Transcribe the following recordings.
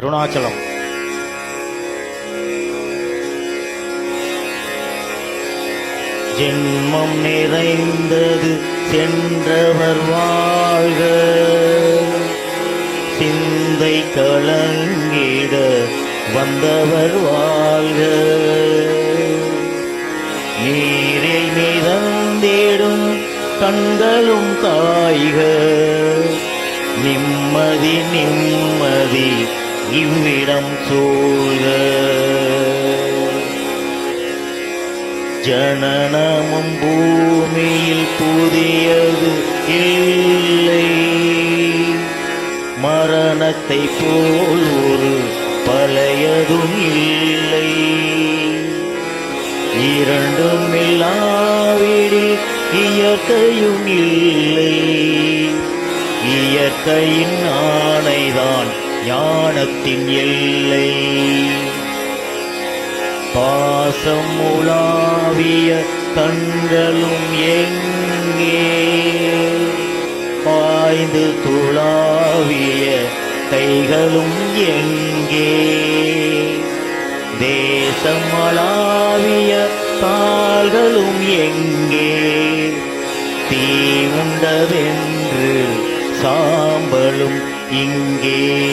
அருணாச்சலம். ஜென்மம் நிறைந்தது சென்றவர் வாழ்க. சிந்தை கலங்கிட வந்தவர் வாழ்க. நீரை மிதந்திடும் கண்களும் காய்க. நிம்மதி நிம்மதி இவ்விடம் சூழ. ஜனனமும் பூமியில் புதியது இல்லை. மரணத்தை போல் ஒரு பழையதும் இல்லை. இரண்டும் இல்லாவிடில் இயற்கையும் இல்லை. இயற்கையின் ஆணைதான் ஞானத்தின் எல்லை. பாசம் உலாவிய கண்களும் எங்கே? பாய்ந்து துளாவிய கைகளும் எங்கே? தேசம் அளாவிய கால்களும் எங்கே? தீ உண்டதென்று சாம்பலும் இங்கே.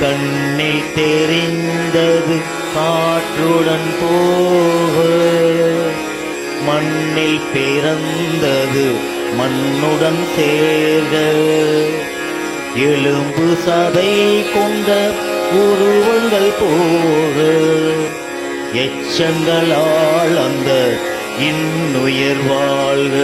கண்ணில் தெரிந்தது காற்றுடன் போக. மண்ணில் பிறந்தது மண்ணுடன் சேர்க. எலும்பு சதை கொண்ட உருவங்கள் போக. எச்சங்களால் அந்த இன்னுயிர் வாழ்க.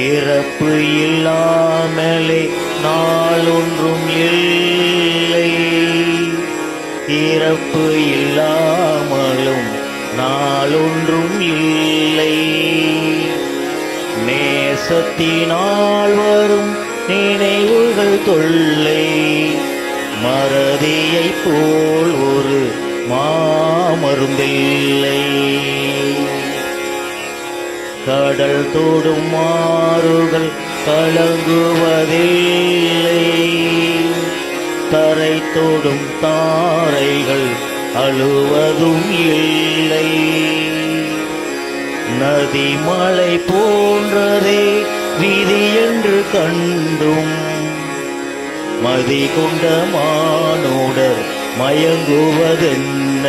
பிறப்பு இல்லாமலே நாளொன்றும் இல்லை. இறப்பு இல்லாமலும் நாளொன்றும் இல்லை. நேசத்தினால் வரும் நினைவுகள் தொல்லை. மறதியைப் போல் ஒரு மாமருந்தில்லை. கடல் தோடும் மாறுகள் கலங்குவதில்லை. தரை தோடும் தாரைகள் அழுவதும் இல்லை. நதி மலை போன்றதே விதி என்று கண்டும். மதி கொண்ட மானுடர் மயங்குவதென்ன?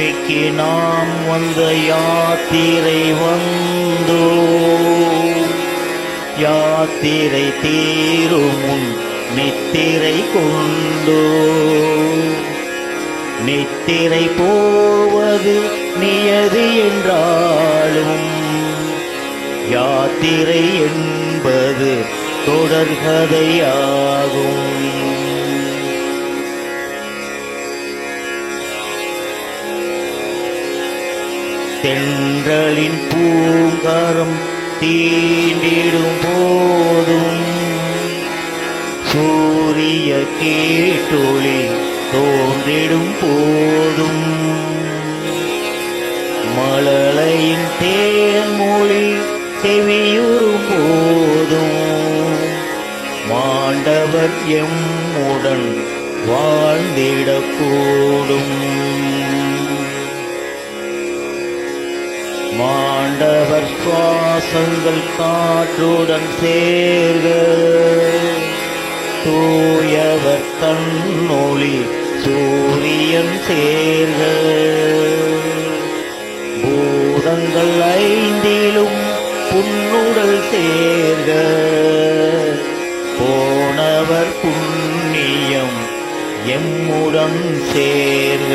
பூமிக்கு நாம் வந்த யாத்திரை வந்தோ? யாத்திரை தீரும் முன் நித்திரை கொண்டோ? நித்திரை போவது நியதி என்றாலும் யாத்திரை என்பது தொடர்கதையாகும். தென்றலின் பூங்கரம் தீண்டிடும் போதும். சூரிய கேட்டொளி தோன்றிடும் போதும். மழலையின் தேன்மொழி செவியுறும் போதும். மாண்டவர் எம்முடன் வாழ்ந்திடக்கூடும். மாண்டவர் சுவாசங்கள் காற்றுடன் சேர்ந்து தூயவர் தன்னொளி சூரியன் சேர்ந்து பூதங்கள் ஐந்திலும் புன்னுடல் சேர்க போனவர் புண்ணியம் எம்முடன் சேர்க